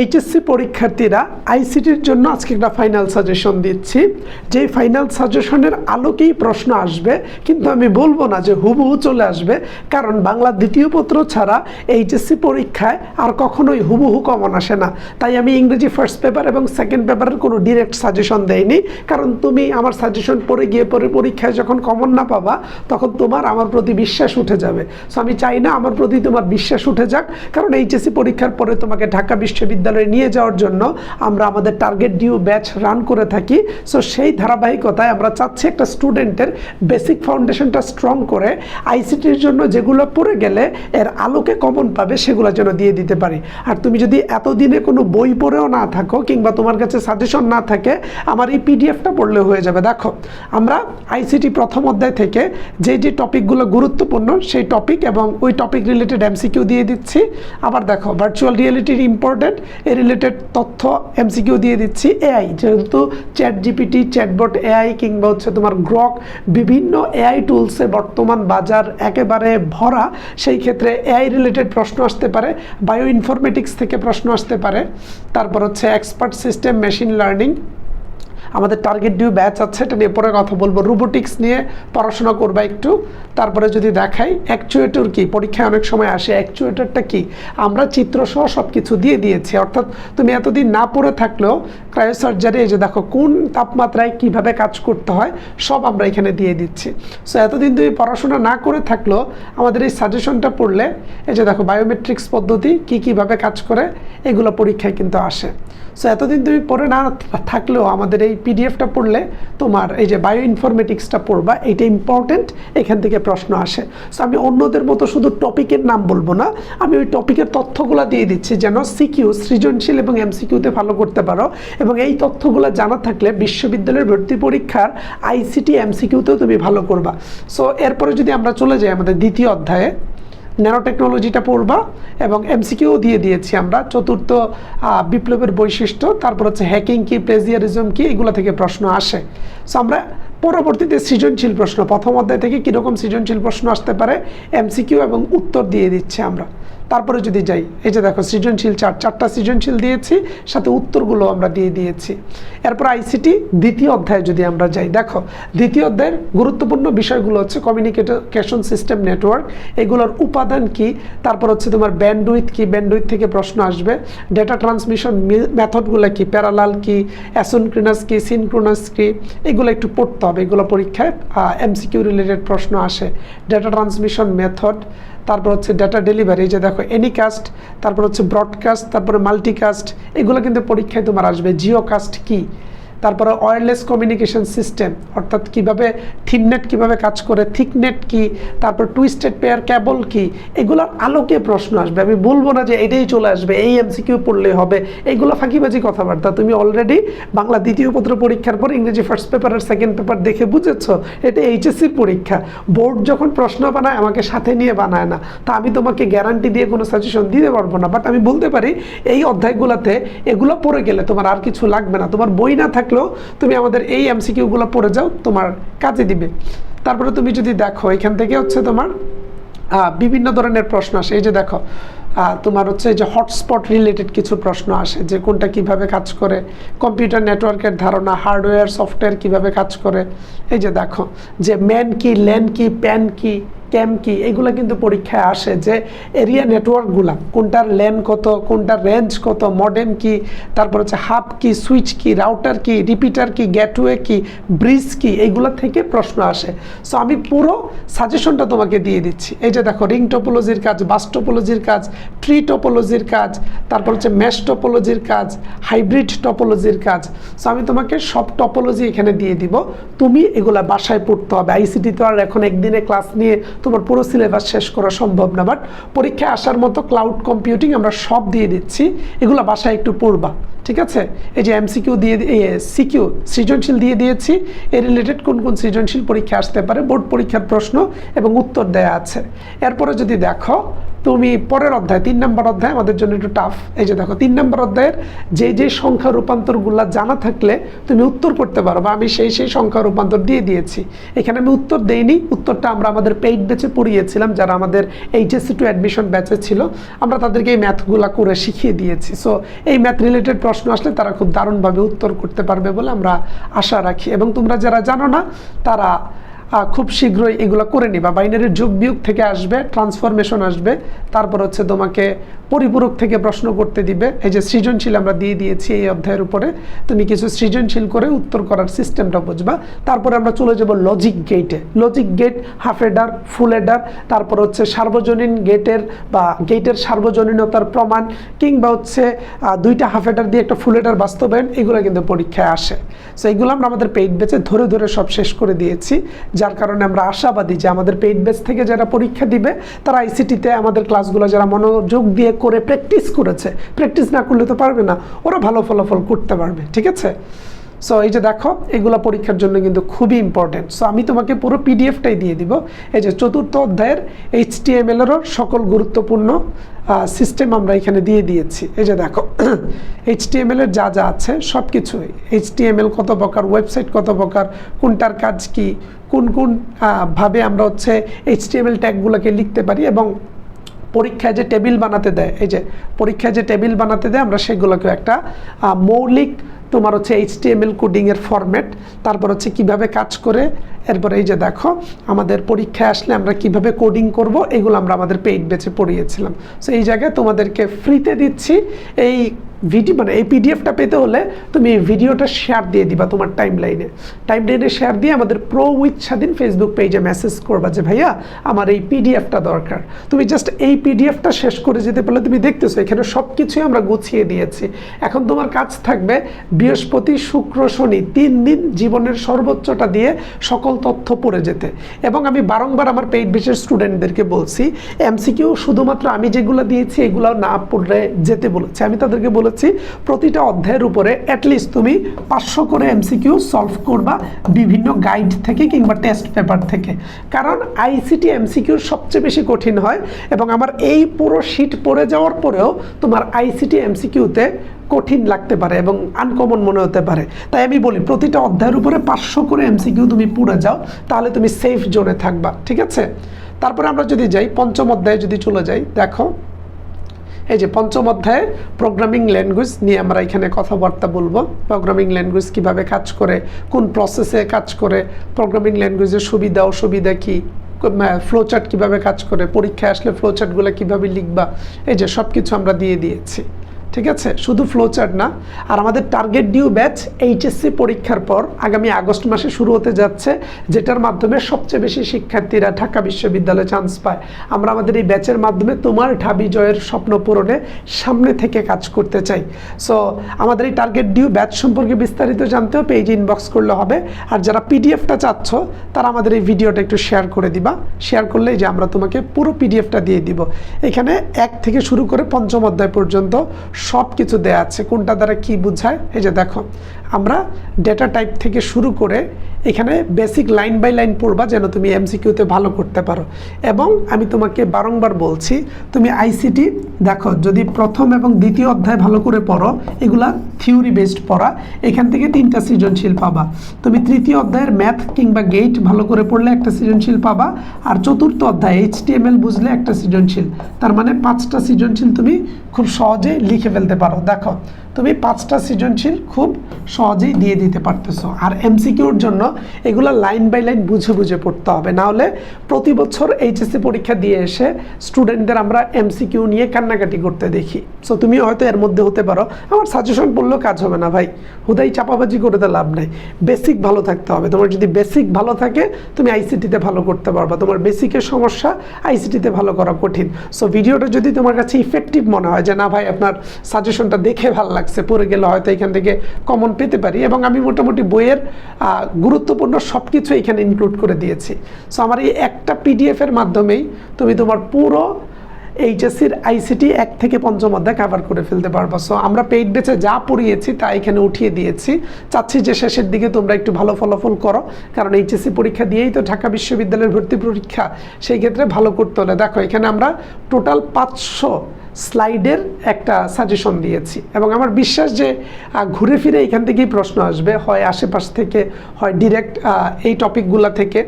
HSC পরীক্ষার্থীরা আইসিটির জন্য আজকে একটা ফাইনাল সাজেশন দিচ্ছি। যেই ফাইনাল সাজেশনের আলোকেই প্রশ্ন আসবে, কিন্তু আমি বলব না যে হুবহু চলে আসবে, কারণ বাংলা দ্বিতীয় পত্র ছাড়া এইচএসসি পরীক্ষায় আর কখনোই হুবহু কমন আসে না। তাই আমি ইংরেজি ফার্স্ট পেপার এবং সেকেন্ড পেপারের কোনো ডিরেক্ট সাজেশন দেয়নি কারণ তুমি আমার সাজেশন পড়ে গিয়ে পরে পরীক্ষায় যখন কমন না পাবা, তখন তোমার আমার প্রতি বিশ্বাস উঠে যাবে। সো আমি চাই না আমার প্রতি তোমার বিশ্বাস উঠে যাক, কারণ এইচএসসি পরীক্ষার পরে তোমাকে ঢাকা বিশ্ববিদ্যালয়ে নিয়ে যাওয়ার জন্য আমরা আমাদের টার্গেট ডিউ ব্যাচ রান করে থাকি। সো সেই ধারাবাহিকতায় আমরা চাচ্ছি একটা স্টুডেন্টের বেসিক ফাউন্ডেশনটা স্ট্রং করে আইসিটির জন্য যেগুলো পড়ে গেলে এর আলোকে কমন পাবে সেগুলো যেন দিয়ে দিতে পারি। আর তুমি যদি এতদিনে কোনো বই পড়েও না থাকো কিংবা তোমার কাছে সাজেশন না থাকে, আমার এই পিডিএফটা পড়লে হয়ে যাবে। দেখো, আমরা আইসিটি প্রথম অধ্যায় থেকে যে যে টপিকগুলো গুরুত্বপূর্ণ সেই টপিক এবং ওই টপিক রিলেটেড এমসিকিউ দিয়ে দিচ্ছি। আবার দেখো ভার্চুয়াল রিয়েলিটির ইম্পর্টেন্ট এ রিলেটেড তথ্য এমসিকিউ দিয়ে দিচ্ছি এআই যেহেতু চ্যাট জিপিটি চ্যাটবট এআই কিংবা হচ্ছে তোমার গ্রক বিভিন্ন এআই টুলসে বর্তমান বাজার একেবারে ভরা, সেই ক্ষেত্রে এআই রিলেটেড প্রশ্ন আসতে পারে বায়ো ইনফরমেটিক্স থেকে প্রশ্ন আসতে পারে, তারপর হচ্ছে এক্সপার্ট সিস্টেম মেশিন লার্নিং আমাদের টার্গেট ডিউ ব্যাচ আছে, এটা নিয়ে পরে কথা বলব। রোবোটিক্স নিয়ে পড়াশোনা করবা একটু। তারপরে যদি দেখাই অ্যাকচুয়েটর কি? পরীক্ষায় অনেক সময় আসে অ্যাকচুয়েটরটা কি? আমরা চিত্রসহ সব কিছু দিয়ে দিয়েছি। অর্থাৎ তুমি এতদিন না পড়ে থাকলেও ক্রায়োসার্জারি এই যে দেখো, কোন তাপমাত্রায় কীভাবে কাজ করতে হয়, সব আমরা এখানে দিয়ে দিচ্ছি। সো এতদিন তুমি পড়াশোনা না করে থাকলেও আমাদের এই সাজেশনটা পড়লে, এই যে দেখো বায়োমেট্রিক্স পদ্ধতি, কি কীভাবে কাজ করে, এগুলো পরীক্ষায় কিন্তু আসে। সো এতদিন তুমি পড়ে না থাকলেও আমাদের এই পিডিএফটা পড়লে তোমার এই যে বায়ো ইনফরমেটিক্সটা পড়বা, এইটা ইম্পর্টেন্ট এখান থেকে প্রশ্ন আসে। সো আমি অন্যদের মতো শুধু টপিকের নাম বলব না, আমি ওই টপিকের তথ্যগুলো দিয়ে দিচ্ছি যেন সিকিউ সৃজনশীল এবং এমসিকিউতে ভালো করতে পারো। এবং এই তথ্যগুলো জানা থাকলে বিশ্ববিদ্যালয়ের ভর্তি পরীক্ষার আইসিটি এমসিকিউতেও তুমি ভালো করবা। সো এরপরে যদি আমরা চলে যাই আমাদের দ্বিতীয় অধ্যায়ে ন্যানো টেকনোলজিটা পড়বা এবং এমসিকিউ দিয়ে দিয়েছি আমরা। চতুর্থ বিপ্লবের বৈশিষ্ট্য, তারপর হচ্ছে হ্যাকিং কি প্লেজিয়ারিজম কি, এগুলো থেকে প্রশ্ন আসে। সো আমরা পরবর্তীতে সৃজনশীল প্রশ্ন, প্রথম অধ্যায় থেকে কীরকম সৃজনশীল প্রশ্ন আসতে পারে এমসিকিউ এবং উত্তর দিয়ে দিচ্ছে আমরা। তারপরে যদি যাই, এই যে দেখো সৃজনশীল চার, চারটা সৃজনশীল দিয়েছি, সাথে উত্তরগুলো আমরা দিয়ে দিয়েছি। এরপর আইসিটি দ্বিতীয় অধ্যায়ে যদি আমরা যাই, দেখো, দ্বিতীয় অধ্যায়ের গুরুত্বপূর্ণ বিষয়গুলো হচ্ছে কমিউনিকেশন সিস্টেম নেটওয়ার্ক এগুলোর উপাদান কি, তারপর হচ্ছে তোমার ব্যান্ডউইথ কি ব্যান্ডউইথ থেকে প্রশ্ন আসবে ডেটা ট্রান্সমিশন মেথডগুলো কি প্যারালাল কি অ্যাসোনক্রিনাস কি সিনক্রোনাস কি, এগুলো একটু পড়তে হবে, এগুলো পরীক্ষায় এমসিকিউ রিলেটেড প্রশ্ন আসে। ডেটা ট্রান্সমিশন মেথড তারপর হচ্ছে ডেটা ডেলিভারি যে দেখো এনিকাস্ট তারপর হচ্ছে ব্রডকাস্ট তারপরে মাল্টিকাস্ট এগুলো কিন্তু পরীক্ষায় তোমার আসবে। জিও কাস্ট কী? তারপরে ওয়্যারলেস কমিউনিকেশন সিস্টেম অর্থাৎ কীভাবে থিননেট কীভাবে কাজ করে থিকনেট কি, তারপর টুইস্টেড পেয়ার ক্যাবল কি, এগুলোর আলোকে প্রশ্ন আসবে। আমি বলব না যে এটাই চলে আসবে, এই এমসিকিউ পড়লেই হবে এইগুলো ফাঁকিবাজি কথাবার্তা। তুমি অলরেডি বাংলা দ্বিতীয় পত্র পরীক্ষার পর ইংরেজি ফার্স্ট পেপার আর সেকেন্ড পেপার দেখে বুঝেছ, এটা এইচএসসির পরীক্ষা। বোর্ড যখন প্রশ্ন বানায়, আমাকে সাথে নিয়ে বানায় না। তা আমি তোমাকে গ্যারান্টি দিয়ে কোনো সাজেশন দিতে পারব না। বাট আমি বলতে পারি, এই অধ্যায়গুলোতে এগুলো পড়ে গেলে তোমার আর কিছু লাগবে না। তোমার বই না থাকলেও তুমি আমাদের এই এমসিকিউগুলো পড়ে যাও, তোমার কাজে দিবে। তারপরে তুমি যদি দেখো, এখান থেকে হচ্ছে তোমার বিভিন্ন ধরনের প্রশ্ন আসে। এই যে দেখো তোমার হচ্ছে যে হটস্পট রিলেটেড কিছু প্রশ্ন আসে, যে কোনটা কীভাবে কাজ করে কম্পিউটার নেটওয়ার্কের ধারণা হার্ডওয়্যার সফটওয়্যার কীভাবে কাজ করে। এই যে দেখো, যে ম্যান কি ল্যান কি প্যান কি ক্যাম কি? এগুলো কিন্তু পরীক্ষায় আসে যে এরিয়া নেটওয়ার্কগুলা কোনটার ল্যান কত, কোনটার রেঞ্জ কত মডেম কি, তারপর হচ্ছে হাব কি সুইচ কি রাউটার কি রিপিটার কি গেটওয়ে কি ব্রিজ কি, এগুলো থেকে প্রশ্ন আসে। সো আমি পুরো সাজেশনটা তোমাকে দিয়ে দিচ্ছি। এই যে দেখো রিং টোপোলজির কাজ বাস টোপোলজির কাজ ট্রি টোপোলজির কাজ, তারপর হচ্ছে ম্যাশ টোপোলজির কাজ হাইব্রিড টোপোলজির কাজ। সো আমি তোমাকে সব টপোলজি এখানে দিয়ে দিব। তুমি এগুলা বাসায় পড়তে হবে। আইসিটি তো আর এখন একদিনে ক্লাস নিয়ে তোমার পুরো সিলেবাস শেষ করা সম্ভব না বাট পরীক্ষায় আসার মতো ক্লাউড কম্পিউটিং আমরা সব দিয়ে দিচ্ছি। এগুলো বাসায় একটু পড়বা, ঠিক আছে? এই যে এমসিকিউ দিয়ে সিকিউ সৃজনশীল দিয়ে দিয়েছি। এর রিলেটেড কোন কোন সৃজনশীল পরীক্ষা আসতে পারে? বোর্ড পরীক্ষার প্রশ্ন এবং উত্তর দেয়া আছে। এরপরে যদি দেখো তুমি পরের অধ্যায়, তিন নম্বর অধ্যায় আমাদের জন্য একটু টাফ এই যে দেখো, তিন নম্বর অধ্যায়ের যে যে সংখ্যা রূপান্তরগুলো জানা থাকলে তুমি উত্তর করতে পারো বা আমি সেই সেই সংখ্যা রূপান্তর দিয়ে দিয়েছি। এখানে আমি উত্তর দেইনি, উত্তরটা আমরা আমাদের পেইড ব্যাচে পড়িয়েছিলাম যারা আমাদের এইচএসসি টু অ্যাডমিশন ব্যাচে ছিল। আমরা তাদেরকে এই ম্যাথগুলো করে শিখিয়ে দিয়েছি। সো এই ম্যাথ রিলেটেড প্রশ্ন আসলে তারা খুব দারুণভাবে উত্তর করতে পারবে বলে আমরা আশা রাখি। এবং তোমরা যারা জানো না, তারা খুব শীঘ্রই এগুলো করে নিবা। বাইনারির যুগ বিয়োগ থেকে আসবে ট্রান্সফরমেশন আসবে। তারপর হচ্ছে তোমাকে পরিপূরক থেকে প্রশ্ন করতে দিবে। এই যে সৃজনশীল আমরা দিয়ে দিয়েছি এই অধ্যায়ের উপরে, তুমি কিছু সৃজনশীল করে উত্তর করার সিস্টেমটা বুঝবা। তারপরে আমরা চলে যাব লজিক গেটে logic gate half adder full adder তারপর হচ্ছে সার্বজনীন গেটের বা গেটের সার্বজনীনতার প্রমাণ, কিংবা হচ্ছে দুইটা হাফ এডার দিয়ে একটা ফুল এডার বাস্তবায়ন, এগুলো কিন্তু পরীক্ষায় আসে। সো এইগুলো আমরা আমাদের পেইড বেচে ধরে ধরে সব শেষ করে দিয়েছি, যার কারণে আমরা আশাবাদী যে আমাদের পেইড বেচ থেকে যারা পরীক্ষা দিবে, তারা আইসিটিতে আমাদের ক্লাসগুলো যারা মনোযোগ দিয়ে করে প্র্যাকটিস করেছে। প্র্যাকটিস না করলে তো পারবে না। ওরা ভালো ফলাফল করতে পারবে, ঠিক আছে? সো এই যে দেখো, এগুলো পরীক্ষার জন্য কিন্তু খুবই ইম্পর্টেন্ট সো আমি তোমাকে পুরো পিডিএফটাই দিয়ে দিব। এই যে চতুর্থ অধ্যায়ের এইচ টি এম এলেরও সকল গুরুত্বপূর্ণ সিস্টেম আমরা এখানে দিয়ে দিয়েছি। এই যে দেখো এইচ টি এম এর যা যা আছে সব কিছুই এইচ টি এম এল কত প্রকার ওয়েবসাইট কত প্রকার, কোনটার কাজ কি, কোন কোন ভাবে আমরা হচ্ছে এইচ টি এম এল ট্যাগগুলোকে লিখতে পারি এবং পরীক্ষায় যে টেবিল বানাতে দেয়, এই যে পরীক্ষায় যে টেবিল বানাতে দেয়, আমরা সেগুলোকে একটা মৌলিক তোমার হচ্ছে এইচটিএমএল কোডিংয়ের ফরম্যাট তারপর হচ্ছে কীভাবে কাজ করে এরপর এই যে দেখো, আমাদের পরীক্ষায় আসলে আমরা কীভাবে কোডিং করব, এগুলো আমরা আমাদের পেইড বেচে পড়িয়েছিলাম। সো এই জায়গায় তোমাদেরকে ফ্রিতে দিচ্ছি, এই ভিডিও মানে এই পিডিএফটা পেতে হলে তুমি এই ভিডিওটা শেয়ার দিয়ে দিবা তোমার টাইম লাইনে টাইম লাইনে শেয়ার দিয়ে আমাদের প্রো উইথ স্বাধীন ফেসবুক পেজে মেসেজ করবা যে, ভাইয়া, আমার এই পিডিএফটা দরকার। তুমি জাস্ট এই পিডিএফটা শেষ করে যেতে পারলে তুমি দেখতেছো, এখানে সব কিছুই আমরা গুছিয়ে দিয়েছি। এখন তোমার কাজ থাকবে বৃহস্পতি, শুক্র, শনি, তিন দিন জীবনের সর্বোচ্চটা দিয়ে সকল তথ্য পড়ে যেতে। এবং আমি বারংবার আমার পেইড বিশেষ স্টুডেন্টদেরকে বলছি, এমসিকিউ শুধুমাত্র আমি যেগুলো দিয়েছি, এগুলো না পড়লে যেতে বলেছি। আমি তাদেরকে বলেছি, প্রতিটা অধ্যায়ের উপরে অ্যাটলিস্ট তুমি পাঁচশো করে এমসিকিউ সলভ করবা বিভিন্ন গাইড থেকে কিংবা টেস্ট পেপার থেকে। কারণ আইসিটি এমসিকিউর সবচেয়ে বেশি কঠিন হয় এবং আমার এই পুরো শিট পড়ে যাওয়ার পরেও তোমার আইসিটি এমসিকিউতে কঠিন লাগতে পারে এবং আনকমন মনে হতে পারে। তাই আমি বলি, প্রতিটা অধ্যায়ের উপরে পাঁচশো করে এমসিকিউ তুমি পুড়ে যাও, তাহলে তুমি সেফ জোনে থাকবা, ঠিক আছে? তারপরে আমরা যদি যাই, পঞ্চম অধ্যায়ে যদি চলে যাই, দেখো, এই যে পঞ্চম অধ্যায়ে প্রোগ্রামিং ল্যাঙ্গুয়েজ নিয়ে আমরা এখানে কথাবার্তা বলব। প্রোগ্রামিং ল্যাঙ্গুয়েজ কীভাবে কাজ করে, কোন প্রসেসে কাজ করে প্রোগ্রামিং ল্যাঙ্গুয়েজের সুবিধা, অসুবিধা কী ফ্লোচার্ট কীভাবে কাজ করে, পরীক্ষায় আসলে ফ্লোচার্টগুলো কীভাবে লিখবা, এই যে সব কিছু আমরা দিয়ে দিয়েছি। ঠিক আছে? শুধু ফ্লোচার্ট না, আর আমাদের টার্গেট ডিউ ব্যাচ এইচএসসি পরীক্ষার পর আগামী আগস্ট মাসে শুরু হতে যাচ্ছে, যেটার মাধ্যমে সবচেয়ে বেশি শিক্ষার্থীরা ঢাকা বিশ্ববিদ্যালয়ে চান্স পায়। আমরা আমাদের এই ব্যাচের মাধ্যমে তোমার ঢাবি জয়ের স্বপ্ন পূরণে সামনে থেকে কাজ করতে চাই। সো আমাদের এই টার্গেট ডিউ ব্যাচ সম্পর্কে বিস্তারিত জানতেও পেজ ইনবক্স করলে হবে, আর যারা পিডিএফটা চাচ্ছ, তারা আমাদের এই ভিডিওটা একটু শেয়ার করে দিবা। শেয়ার করলে যে আমরা তোমাকে পুরো পিডিএফটা দিয়ে দিব। এখানে এক থেকে শুরু করে পঞ্চম অধ্যায় পর্যন্ত সব কিছু দেয়া আছে কোনটা দ্বারা কি বুঝায়? এই যে দেখো আমরা ডেটা টাইপ থেকে শুরু করে এখানে বেসিক লাইন বাই লাইন পড়বা যেন তুমি এমসিকিউতে ভালো করতে পারো। এবং আমি তোমাকে বারংবার বলছি, তুমি আইসিটি দেখো, যদি প্রথম এবং দ্বিতীয় অধ্যায় ভালো করে পড়ো, এগুলা থিওরি বেসড পড়া, এখান থেকে তিনটা সৃজনশীল পাবা। তুমি তৃতীয় অধ্যায়ের ম্যাথ কিংবা গেট ভালো করে পড়লে একটা সৃজনশীল পাবা, আর চতুর্থ অধ্যায় এইচটিএমএল বুঝলে একটা সৃজনশীল। তার মানে পাঁচটা সৃজনশীল তুমি খুব সহজে লিখে ফেলতে পারো। দেখো, তুমি পাঁচটা সৃজনশীল খুব সহজেই দিয়ে দিতে পারতেছো। আর এমসিকিউর জন্য এগুলো লাইন বাই লাইন বুঝে বুঝে পড়তে হবে। না হলে প্রতি বছর এইচএসসি পরীক্ষা দিয়ে এসে স্টুডেন্টদের আমরা এমসিকিউ নিয়ে কান্নাকাটি করতে দেখি। সো তুমি হয়তো এর মধ্যে হতে পারো। আমার সাজেশন পড়লেও কাজ হবে না ভাই। হুদাই চাপাবাজি করে তো লাভ নাই। বেসিক ভালো থাকতে হবে। তোমার যদি বেসিক ভালো থাকে, তুমি আইসিটিতে ভালো করতে পারবা। তোমার বেসিকের সমস্যা আইসিটিতে ভালো করা কঠিন। সো ভিডিওটা যদি তোমার কাছে ইফেক্টিভ মনে হয় যে, না ভাই, আপনার সাজেশনটা দেখে ভালো লাগছে, পড়ে গেলে হয়তো এখান থেকে কমন পেতে পারি এবং আমি মোটামুটি বইয়ের গুরুত্বপূর্ণ সব কিছু এখানে ইনক্লুড করে দিয়েছি। সো আমার এই একটা পিডিএফ এর মাধ্যমেই তুমি তোমার পুরো এইচএসসির আইসিটি এক থেকে পঞ্চম অধ্যায় কাভার করে ফেলতে পারবা। সো আমরা পেইড বেচে যা পড়িয়েছি তা এখানে উঠিয়ে দিয়েছি। চাচ্ছি যে শেষের দিকে তোমরা একটু ভালো ফলাফল করো, কারণ এইচএসসি পরীক্ষা দিয়েই তো ঢাকা বিশ্ববিদ্যালয়ের ভর্তি পরীক্ষা সেই ক্ষেত্রে ভালো করতে হলে। দেখো, এখানে আমরা টোটাল পাঁচশো স্লাইডের একটা সাজেশন দিয়েছি। এবং আমার বিশ্বাস যে ঘুরে ফিরে এখান থেকেই প্রশ্ন আসবে, হয় আশেপাশ থেকে, হয় ডিরেক্ট এই টপিকগুলো থেকে।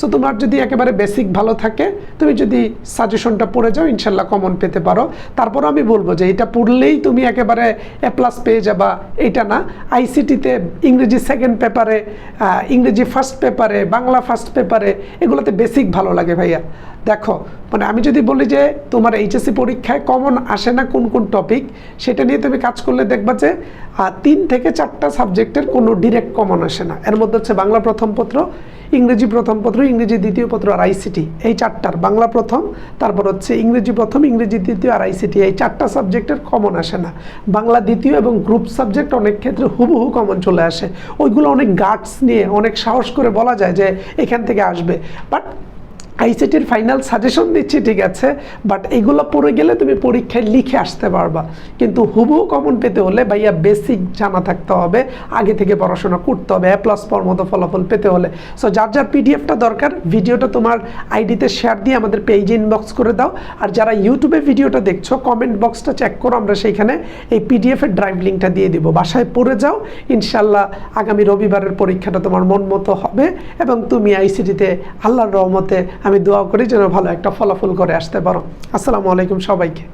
সো তোমার যদি একেবারে বেসিক ভালো থাকে, তুমি যদি সাজেশনটা পড়ে যাও, ইনশাল্লাহ কমন পেতে পারো। তারপর আমি বলব যে, এটা পড়লেই তুমি একেবারে এ প্লাস পেয়ে যাবা এটা না। আইসিটিতে ইংরেজি সেকেন্ড পেপারে ইংরেজি ফার্স্ট পেপারে বাংলা ফার্স্ট পেপারে এগুলোতে বেসিক ভালো লাগে ভাইয়া। দেখো মানে আমি যদি বলি যে, তোমার এইচএসসি পরীক্ষায় কমন আসে না কোন কোন টপিক সেটা নিয়ে তুমি কাজ করলে দেখবা যে তিন থেকে চারটা সাবজেক্টের কোনো ডিরেক্ট কমন আসে না। এর মধ্যে হচ্ছে বাংলা প্রথম পত্র, ইংরেজি প্রথম পত্র, ইংরেজি দ্বিতীয় পত্র আর আইসিটি এই চারটার। বাংলা প্রথম, তারপর হচ্ছে ইংরেজি প্রথম, ইংরেজি দ্বিতীয় আর আইসিটি এই চারটা সাবজেক্টের কমন আসে না। বাংলা দ্বিতীয় এবং গ্রুপ সাবজেক্ট অনেক ক্ষেত্রে হুবহু কমন চলে আসে। ওইগুলো অনেক গার্ডস নিয়ে, অনেক সাহস করে বলা যায় যে, এখান থেকে আসবে। বাট আইসিটির ফাইনাল সাজেশন দিচ্ছি, ঠিক আছে? বাট এগুলো পড়ে গেলে তুমি পরীক্ষায় লিখে আসতে পারবা। কিন্তু হুবহু কমন পেতে হলে ভাইয়া বেসিক জানা থাকতে হবে, আগে থেকে পড়াশোনা করতে হবে এ প্লাস পর মতো ফলাফল পেতে হলে। সো যার যার পিডিএফটা দরকার, ভিডিওটা তোমার আইডিতে শেয়ার দিয়ে আমাদের পেজে ইনবক্স করে দাও। আর যারা ইউটিউবে ভিডিওটা দেখছ কমেন্ট বক্সটা চেক করো, আমরা সেইখানে এই পিডিএফের ড্রাইভ লিঙ্কটা দিয়ে দিব। বাসায় পড়ে যাও, ইনশাল্লাহ আগামী রবিবারের পরীক্ষাটা তোমার মন মতো হবে এবং তুমি আইসিটিতে আল্লাহর রহমতে আমি দোয়া করি যেন ভালো একটা ফলাফল করে আসতে পারো। আসসালামু আলাইকুম সবাইকে।